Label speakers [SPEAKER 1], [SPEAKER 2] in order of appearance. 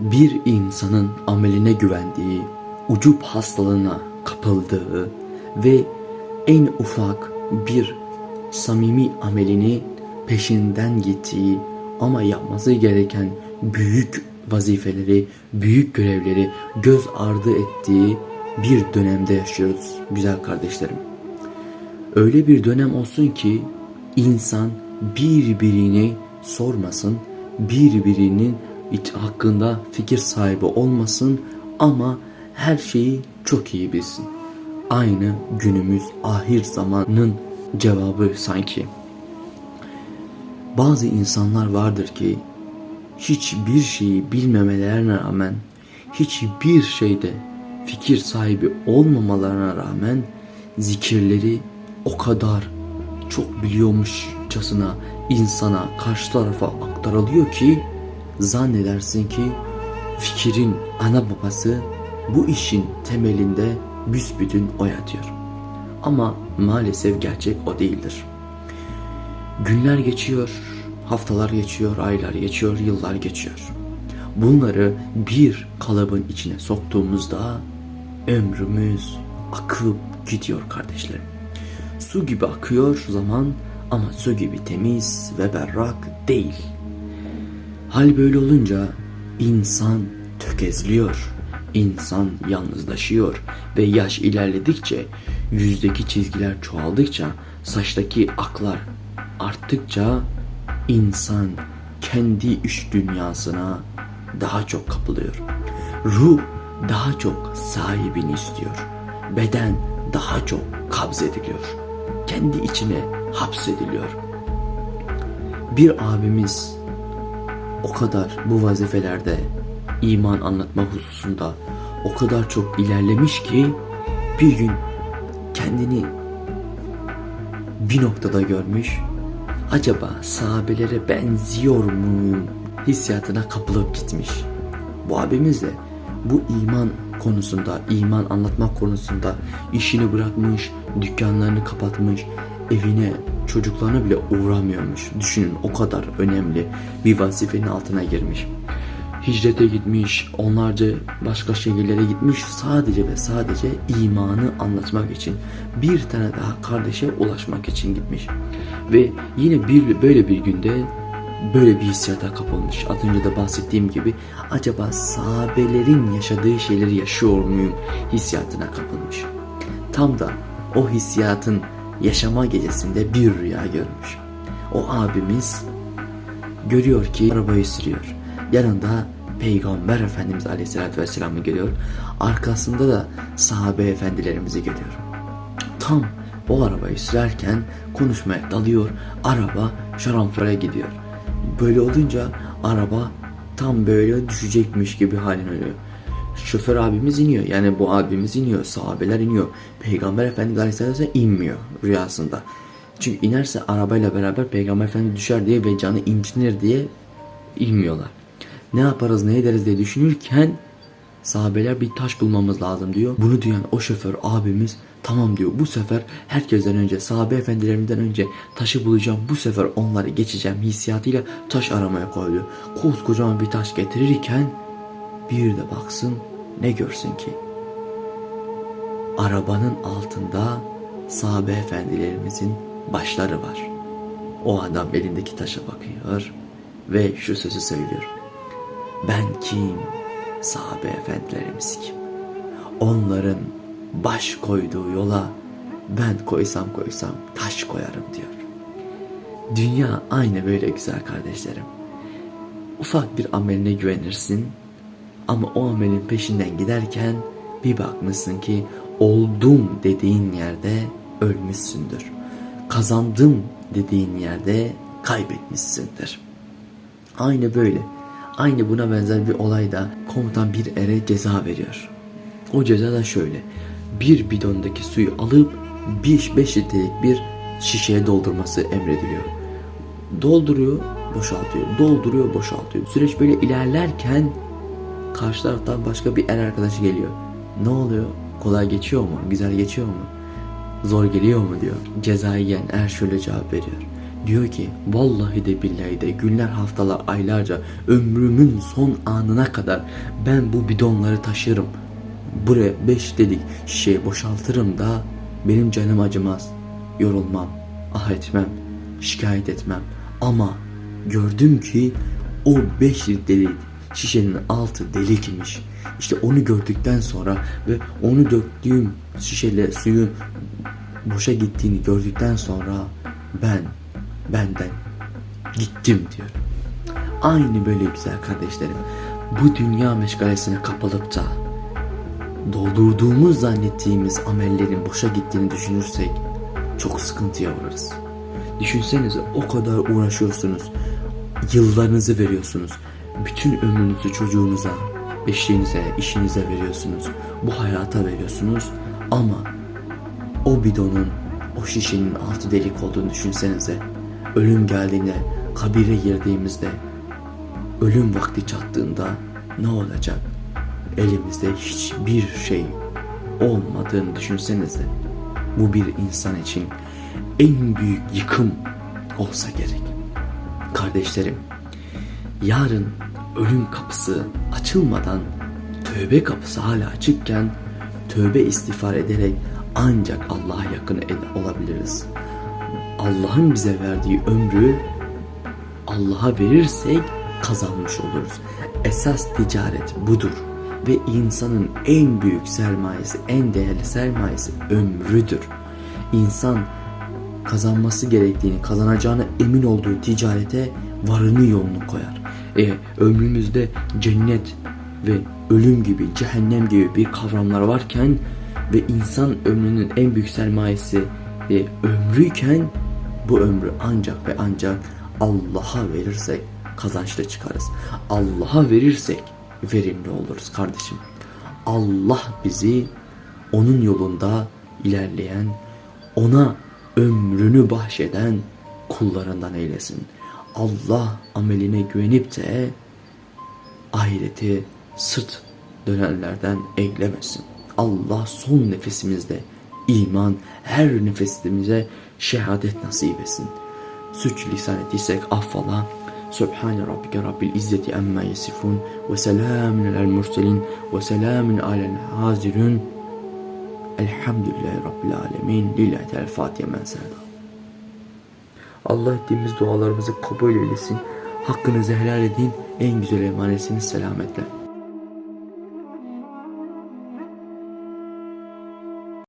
[SPEAKER 1] bir insanın ameline güvendiği, ucup hastalığına kapıldığı ve en ufak bir samimi amelini peşinden gittiği ama yapması gereken büyük vazifeleri, büyük görevleri göz ardı ettiği bir dönemde yaşıyoruz güzel kardeşlerim. Öyle bir dönem olsun ki insan birbirini sormasın, birbirinin iç hakkında fikir sahibi olmasın ama her şeyi çok iyi bilsin. Aynı günümüz ahir zamanın cevabı sanki. Bazı insanlar vardır ki hiçbir şeyi bilmemelerine rağmen hiçbir şeyde fikir sahibi olmamalarına rağmen zikirleri o kadar çok biliyormuşçasına insana karşı tarafa aktarılıyor ki zannedersin ki fikrin ana babası bu işin temelinde büsbütün o yatıyor. Ama maalesef gerçek o değildir. Günler geçiyor, haftalar geçiyor, aylar geçiyor, yıllar geçiyor. Bunları bir kalıbın içine soktuğumuzda ömrümüz akıp gidiyor kardeşlerim. Su gibi akıyor zaman ama su gibi temiz ve berrak değil. Hal böyle olunca insan tökezliyor. İnsan yalnızlaşıyor ve yaş ilerledikçe yüzdeki çizgiler çoğaldıkça saçtaki aklar arttıkça insan kendi iç dünyasına daha çok kapılıyor. Ruh daha çok sahibini istiyor. Beden daha çok kabzediliyor. Kendi içine hapsediliyor. Bir abimiz o kadar bu vazifelerde iman anlatma hususunda o kadar çok ilerlemiş ki bir gün kendini bir noktada görmüş. Acaba sahabelere benziyor muyum hissiyatına kapılıp gitmiş. Bu abimiz de bu iman konusunda, iman anlatmak konusunda işini bırakmış, dükkanlarını kapatmış, evine, çocuklarına bile uğramıyormuş. Düşünün o kadar önemli bir vazifenin altına girmiş. Hicrete gitmiş, onlarca başka şehirlere gitmiş sadece ve sadece imanı anlatmak için. Bir tane daha kardeşe ulaşmak için gitmiş. Ve yine bir böyle bir günde böyle bir hissiyata kapılmış. Az önce de bahsettiğim gibi acaba sahabelerin yaşadığı şeyleri yaşıyor muyum hissiyatına kapılmış. Tam da o hissiyatın yaşama gecesinde bir rüya görmüş. O abimiz görüyor ki arabayı sürüyor. Yanında Peygamber Efendimiz Aleyhisselatü Vesselam'ı görüyor. Arkasında da sahabe efendilerimizi görüyor. Tam o arabayı sürerken konuşmaya dalıyor. Araba şarampole gidiyor. Böyle olunca araba tam böyle düşecekmiş gibi halin oluyor. Şoför abimiz iniyor. Yani bu abimiz iniyor. Sahabeler iniyor. Peygamber Efendimiz Aleyhisselatü Vesselam inmiyor rüyasında. Çünkü inerse arabayla beraber Peygamber Efendimiz düşer diye ve canı incinir diye inmiyorlar. Ne yaparız ne ederiz diye düşünürken sahabeler bir taş bulmamız lazım diyor. Bunu duyan o şoför abimiz tamam diyor bu sefer herkesten önce sahabe efendilerimden önce taşı bulacağım bu sefer onları geçeceğim hissiyatıyla taş aramaya koyuyor. Koskocaman bir taş getirirken bir de baksın ne görsün ki arabanın altında sahabe efendilerimizin başları var. O adam elindeki taşa bakıyor ve şu sözü söylüyor. Ben kim? Sahabe efendilerimiz kim? Onların baş koyduğu yola ben koysam koysam taş koyarım diyor. Dünya aynı böyle güzel kardeşlerim. Ufak bir ameline güvenirsin ama o amelin peşinden giderken bir bakmışsın ki oldum dediğin yerde ölmüşsündür. Kazandım dediğin yerde kaybetmişsindir. Aynı böyle. Aynı buna benzer bir olayda komutan bir ere ceza veriyor. O ceza da şöyle. Bir bidondaki suyu alıp 5 litrelik bir şişeye doldurması emrediliyor. Dolduruyor, boşaltıyor. Dolduruyor, boşaltıyor. Süreç böyle ilerlerken karşı taraftan başka bir er arkadaşı geliyor. Ne oluyor? Kolay geçiyor mu? Güzel geçiyor mu? Zor geliyor mu diyor. Cezayı yiyen er şöyle cevap veriyor. Diyor ki vallahi de billahi de günler haftalar aylarca ömrümün son anına kadar ben bu bidonları taşırım. Buraya beş dedik şişeyi boşaltırım da benim canım acımaz. Yorulmam, ah etmem, şikayet etmem. Ama gördüm ki o beş litrelik şişenin altı delikmiş. İşte onu gördükten sonra ve onu döktüğüm şişeyle suyun boşa gittiğini gördükten sonra ben benden gittim diyor. Aynı böyle güzel kardeşlerim. Bu dünya meşgalesine kapılıp da doldurduğumuz zannettiğimiz amellerin boşa gittiğini düşünürsek çok sıkıntıya uğrarız. Düşünsenize o kadar uğraşıyorsunuz. Yıllarınızı veriyorsunuz. Bütün ömrünüzü çocuğunuza, eşliğinize, işinize veriyorsunuz. Bu hayata veriyorsunuz. Ama o bidonun, o şişenin altı delik olduğunu düşünsenize. Ölüm geldiğinde, kabire girdiğimizde, ölüm vakti çattığında ne olacak? Elimizde hiçbir şey olmadığını düşünsenize. Bu bir insan için en büyük yıkım olsa gerek. Kardeşlerim, yarın ölüm kapısı açılmadan tövbe kapısı hala açıkken tövbe istiğfar ederek ancak Allah'a yakın olabiliriz. Allah'ın bize verdiği ömrü Allah'a verirsek kazanmış oluruz. Esas ticaret budur. Ve insanın en büyük sermayesi, en değerli sermayesi ömrüdür. İnsan kazanması gerektiğini, kazanacağına emin olduğu ticarete varını yolunu koyar. E, ömrümüzde cennet ve ölüm gibi, cehennem gibi bir kavramlar varken ve insan ömrünün en büyük sermayesi e, ömrüyken bu ömrü ancak ve ancak Allah'a verirsek kazançlı çıkarız. Allah'a verirsek verimli oluruz kardeşim. Allah bizi onun yolunda ilerleyen, ona ömrünü bahşeden kullarından eylesin. Allah ameline güvenip de ahireti sırt dönenlerden eylemesin. Allah son nefesimizde iman, her nefesimize şehadet nasip etsin. Suç lisan ettiysek affola. Subhane rabbike rabbil izzeti emma yasifun ve selamun alel murselin ve selamun alel hazirun. Elhamdülillahi rabbil alemin. Lillahi teala Fatiha men. Allah ettiğimiz dualarımızı kabul eylesin. Hakkınızı helal edin. En güzel emanetsiniz selametle.